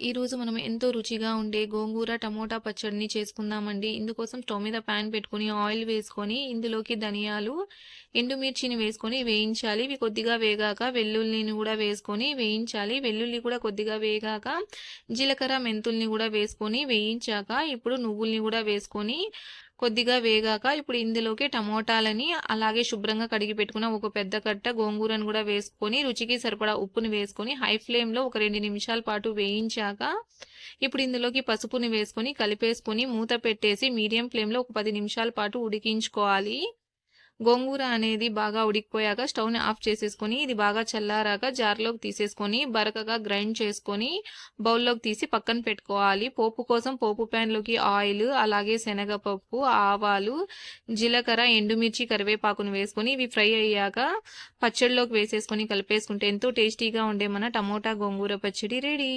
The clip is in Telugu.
ఈరోజు మనం ఎంతో రుచిగా ఉండే గోంగూర టమోటా పచ్చడిని చేసుకుందామండి. ఇందుకోసం స్టవ్ మీద ప్యాన్ పెట్టుకొని ఆయిల్ వేసుకొని ఇందులోకి ధనియాలు ఎండుమిర్చిని వేసుకొని వేయించాలి. ఇవి కొద్దిగా వేగాక వెల్లుల్లిని కూడా వేసుకొని వేయించాలి. వెల్లుల్లి కూడా కొద్దిగా వేగాక జీలకర్ర మెంతుల్ని కూడా వేసుకొని వేయించాక ఇప్పుడు నువ్వుల్ని కూడా వేసుకొని కొద్దిగా వేగాక ఇప్పుడు ఇందులోకి టమోటాలని అలాగే శుభ్రంగా కడిగి పెట్టుకున్న ఒక పెద్ద కట్ట గోంగూరను కూడా వేసుకొని రుచికి సరిపడా ఉప్పుని వేసుకొని హై ఫ్లేమ్లో ఒక రెండు నిమిషాల పాటు వేయించాక ఇప్పుడు ఇందులోకి పసుపుని వేసుకొని కలిపేసుకొని మూత పెట్టేసి మీడియం ఫ్లేమ్లో ఒక పది నిమిషాల పాటు ఉడికించుకోవాలి. గోంగూర అనేది బాగా ఉడికిపోయాక స్టవ్ని ఆఫ్ చేసేసుకొని ఇది బాగా చల్లారాక జార్లోకి తీసేసుకొని బరకగా గ్రైండ్ చేసుకొని బౌల్లోకి తీసి పక్కన పెట్టుకోవాలి. పోపు కోసం పోపు ప్యాన్లోకి ఆయిల్ అలాగే శనగపప్పు ఆవాలు జీలకర్ర ఎండుమిర్చి కరివేపాకును వేసుకొని ఇవి ఫ్రై అయ్యాక పచ్చడిలోకి వేసేసుకొని కలిపేసుకుంటే ఎంతో టేస్టీగా ఉండే మన టమోటా గోంగూర పచ్చడి రెడీ.